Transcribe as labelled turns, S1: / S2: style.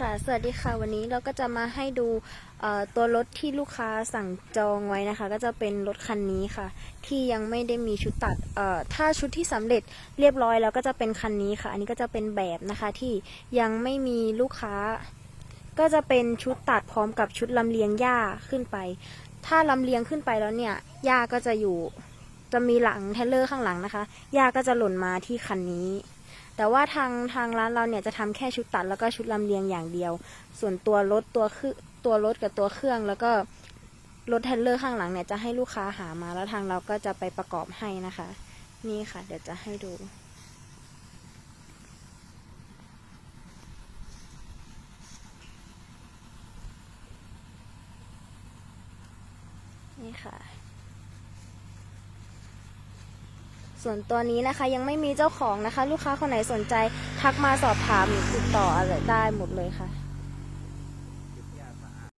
S1: ค่ะ สวัสดีค่ะ วันนี้เราก็จะมาให้ดูตัวรถที่ลูกค้าสั่งจองไว้นะคะ ก็จะเป็นรถคันนี้ค่ะ ที่ยังไม่ได้มีชุดตัดถ้าชุดที่สำเร็จเรียบร้อยแล้วก็จะเป็นคันนี้ค่ะ อันนี้ก็จะเป็นแบบนะคะที่ยังไม่มีลูกค้า ก็จะเป็นชุดตัดพร้อมกับชุดลำเลียงหญ้าขึ้นไป ถ้าลำเลียงขึ้นไปแล้วเนี่ยหญ้าก็จะอยู่จะมีหลังเทลเลอร์ข้างหลังนะคะหญ้าก็จะหล่นมาที่คันนี้ แต่ว่าทางทางร้านเราเนี่ยจะทำแค่ชุดตัดแล้วก็ชุดลำเลียงอย่างเดียว ส่วนตัวรถตัวคือตัวรถกับตัวเครื่องแล้วก็รถเทรลเลอร์ข้างหลังเนี่ยจะให้ลูกค้าหามาแล้วทางเราก็จะไปประกอบให้นะคะ นี่ค่ะ เดี๋ยวจะให้ดูนี่ค่ะ ส่วนตัวนี้นะคะยังไม่มีเจ้าของนะคะ ลูกค้าคนไหนสนใจ ทักมาสอบถามหรือติดต่ออะไรได้หมดเลยค่ะ